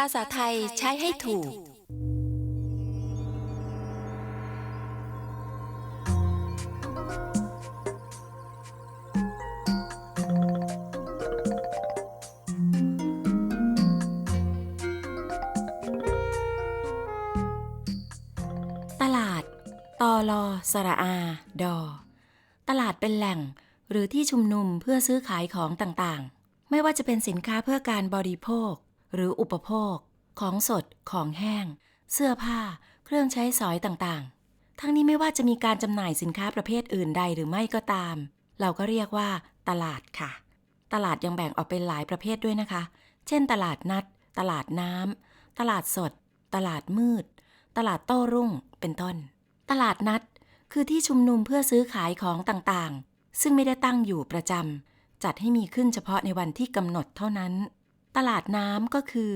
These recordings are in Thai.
ภาษาไทยใช้ให้ถูก ตลาด ตอลอสระอา ดอ ตลาดเป็นแหล่งหรือที่ชุมนุมเพื่อซื้อขายของต่างๆ ไม่ว่าจะเป็นสินค้าเพื่อการบริโภค หรืออุปโภค ของสด ของแห้ง เสื้อผ้า เครื่องใช้สอยต่างๆ ทั้งนี้ไม่ว่าจะมีการจำหน่ายสินค้าประเภทอื่นใดหรือไม่ก็ตาม เราก็เรียกว่า ตลาดค่ะ ตลาดยังแบ่งออกเป็นหลายประเภทด้วยนะคะ เช่น ตลาดนัด ตลาดน้ำตลาดสด ตลาดมืด ตลาดโต้รุ่ง เป็นต้น ตลาดนัด คือที่ชุมนุมเพื่อซื้อขายของต่างๆ ซึ่งไม่ได้ตั้งอยู่ประจำจัดให้มีขึ้นเฉพาะในวันที่กำหนดเท่านั้น ตลาดน้ำก็คือ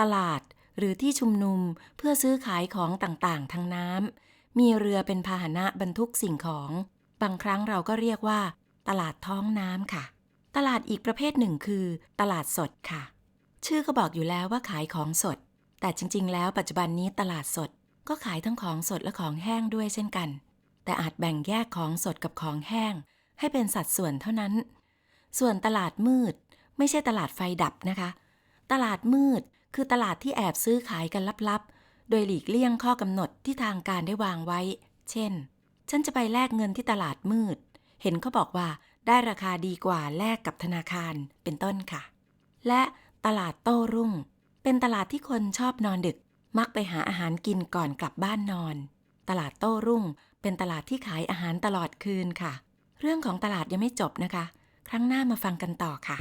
ตลาดหรือที่ชุมนุมเพื่อซื้อขายของต่างๆ ทางน้ำมีเรือเป็นพาหนะบรรทุกสิ่งของ บางครั้งเราก็เรียกว่า ตลาดท้องน้ำค่ะ ตลาดอีกประเภทหนึ่งคือ ตลาดสดค่ะ ชื่อก็บอกอยู่แล้วว่าขายของสด แต่จริง ๆ แล้วปัจจุบันนี้ตลาดสดก็ขายทั้งของสดและของแห้งด้วยเช่นกัน แต่อาจแบ่งแยกของสดกับของแห้ง ให้เป็นสัดส่วนเท่านั้น ส่วนตลาดมืด ไม่ใช่ตลาดไฟดับนะคะ ตลาดมืดคือตลาดที่แอบซื้อขายกันลับๆ โดยหลีกเลี่ยงข้อกำหนดที่ทางการได้วางไว้ เช่น ฉันจะไปแลกเงินที่ตลาดมืด เห็นเขาบอกว่าได้ราคาดีกว่าแลกกับธนาคารเป็นต้นค่ะ และตลาดโต้รุ่ง เป็นตลาดที่คนชอบนอนดึก มักไปหาอาหารกินก่อนกลับบ้านนอน ตลาดโต้รุ่ง เป็นตลาดที่ขายอาหารตลอดคืนค่ะ เรื่องของตลาดยังไม่จบนะคะ ครั้งหน้ามาฟังกันต่อค่ะ